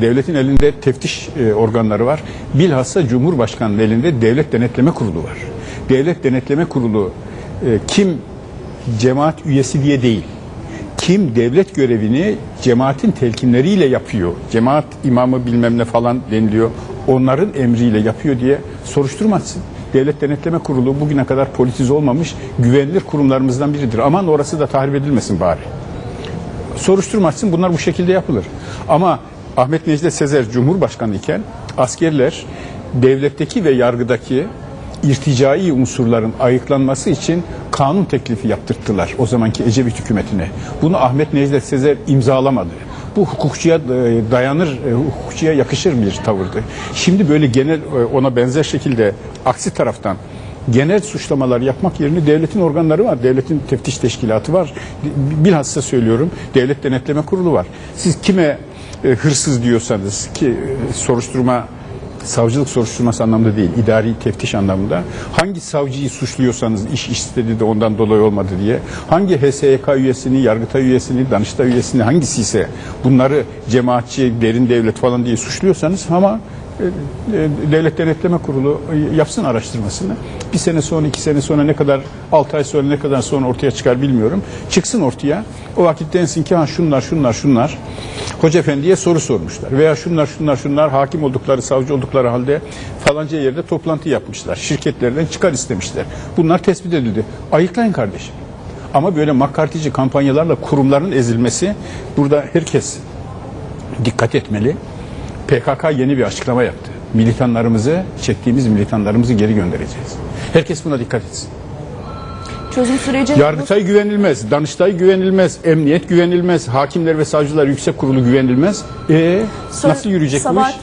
Devletin elinde teftiş e, organları var. Bilhassa Cumhurbaşkanı'nın elinde Devlet Denetleme Kurulu var. Devlet Denetleme Kurulu e, kim cemaat üyesi diye değil. Kim devlet görevini cemaatin telkinleriyle yapıyor. Cemaat imamı bilmem ne falan deniliyor. Onların emriyle yapıyor diye soruşturmazsın. Devlet Denetleme Kurulu bugüne kadar politize olmamış güvenilir kurumlarımızdan biridir. Aman orası da tahrip edilmesin bari soruşturma açsın bunlar bu şekilde yapılır. Ama Ahmet Necdet Sezer Cumhurbaşkanı iken askerler devletteki ve yargıdaki irticai unsurların ayıklanması için kanun teklifi yaptırttılar o zamanki Ecevit hükümetine. Bunu Ahmet Necdet Sezer imzalamadı. Bu hukukçuya e, dayanır, e, hukukçuya yakışır bir tavırdı. Şimdi böyle genel e, ona benzer şekilde aksi taraftan genel suçlamalar yapmak yerine devletin organları var. Devletin teftiş teşkilatı var. Bilhassa söylüyorum devlet denetleme kurulu var. Siz kime e, hırsız diyorsanız ki e, soruşturma savcılık soruşturması anlamında değil, idari teftiş anlamında. Hangi savcıyı suçluyorsanız iş istedi de ondan dolayı olmadı diye. Hangi HSYK üyesini, Yargıtay üyesini, Danıştay üyesini hangisi ise bunları cemaatçi, derin devlet falan diye suçluyorsanız ama Devlet Denetleme Kurulu e, yapsın araştırmasını. Bir sene sonra, iki sene sonra ne kadar, altı ay sonra ne kadar sonra ortaya çıkar bilmiyorum. Çıksın ortaya. O vakit densin ki ha şunlar, şunlar, şunlar. Hoca Efendi'ye soru sormuşlar. Veya şunlar, şunlar, şunlar hakim oldukları, savcı oldukları halde falanca yerde toplantı yapmışlar. Şirketlerden çıkar istemişler. Bunlar tespit edildi. Ayıklayın kardeşim. Ama böyle makartici kampanyalarla kurumların ezilmesi burada herkes dikkat etmeli. PKK yeni bir açıklama yaptı. Militanlarımızı, çektiğimiz militanlarımızı geri göndereceğiz. Herkes buna dikkat etsin. Çözüm süreci Yargıtay güvenilmez, Danıştay güvenilmez, Emniyet güvenilmez, Hakimler ve Savcılar Yüksek Kurulu güvenilmez. E nasıl yürüyecek bu Sabahat iş?